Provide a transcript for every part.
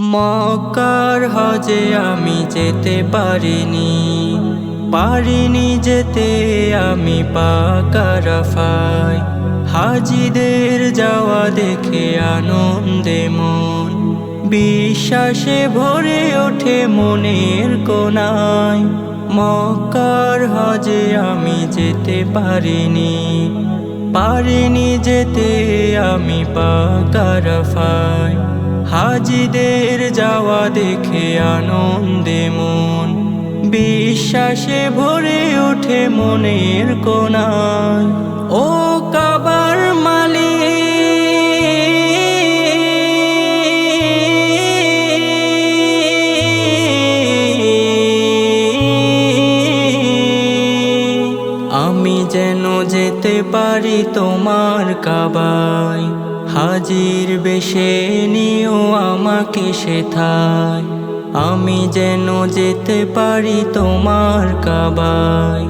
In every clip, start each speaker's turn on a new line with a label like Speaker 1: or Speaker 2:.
Speaker 1: মক্কার হজে আমি যেতে পারিনি। পারিনি যেতে আমি পাকারাফাই হাজিদের যাওয়া দেখে আনন্দে মন। বিশ্বাসে ভরে ওঠে মনের কোনায়। মকার হজে আমি যেতে পারিনি। পারিনি যেতে আমি পাকারাফাই হাজিদের যাওয়া দেখে আনন্দে মন। বিশ্বাসে ভরে ওঠে মনের কোনায় ও কাবার মালিক। আমি যেন যেতে পারি তোমার কাবায়। হাজির বেশে নিও আমাকে সেথায়। আমি যেন যেতে পারি তোমার কাবায়।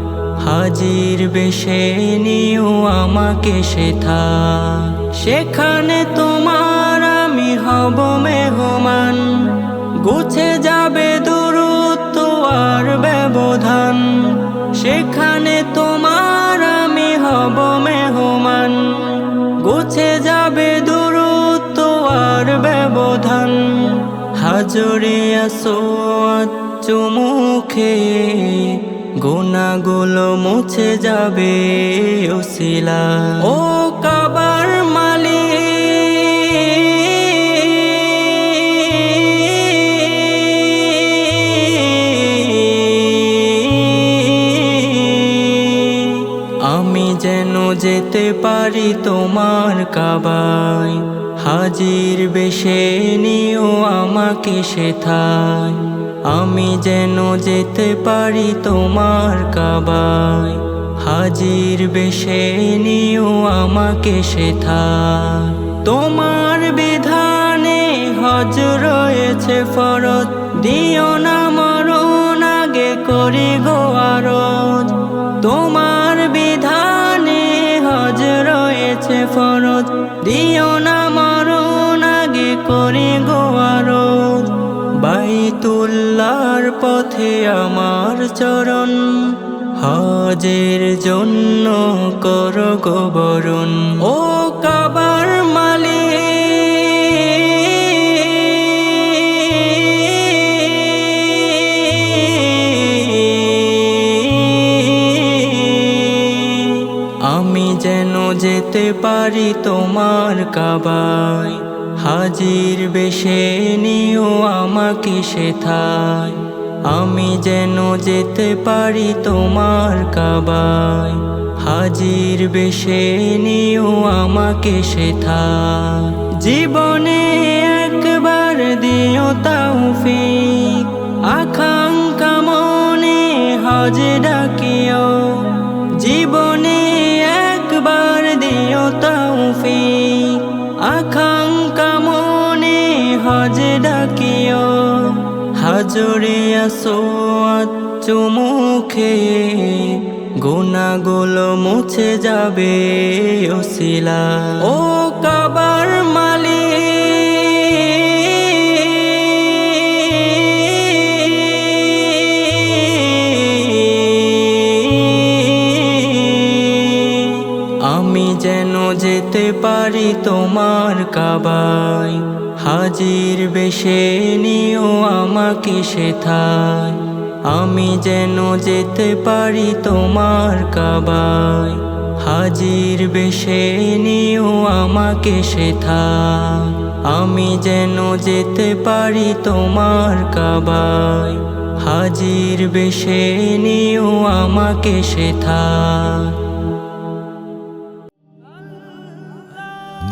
Speaker 1: হাজির বেশে নিও আমাকে সেথায়। সেখানে তোমার আমি হব মেহমান। গুছে যাবে দূরত্ব আর ব্যবধান। সেখানে তোমার আমি হব মেহমান গুছে যাবে দূরত্ব আর ব্যবধান। হাজরে আসো চুমুখে গোনাগুলো মুছে যাবে ওসিলা। ও কাবার মালিক যেতে পারি তোমার কাবায়। হাজির বেশে নিও আমাকে সেথায়। আমি যেন যেতে পারি তোমার কাবায়। হাজির বেশে নিও আমাকে সেথায়। তোমার বিধানে হজ রয়েছে ফরত দিও না মরণ আগে করি গো ফরত, দিও না মরণ আগে করে গোয়ার। বাইতুল্লার পথে আমার চরণ, হজের জন্য কর গোবরণ। ও যেতে পারি তোমার কাবায়। হাজির বেশে নিও আমাকে সেথায়। আমি যেন যেতে পারি তোমার কাবায়। হাজির বেশে নিও আমাকে সেথায়। জীবনে একবার দিও তাওফিক আকাঙ্ক্ষা মনে হজ ডাকিও তৌফিক আকাঙ্কা মনে হজ ডাকিও। হাজরে আসো চুমুখে গুনাগুলো মুছে যাবে ওসিলা। ও পারি তোমার কাবায়। হাজির বেশে নিও আমাকে সেথায়। আমি যেন যেতে পারি তোমার কাবায়। হাজির বেশে নিও আমাকে সেথায়। আমি যেন যেতে পারি তোমার কাবায়। হাজির বেশে নিও আমাকে সেথায়।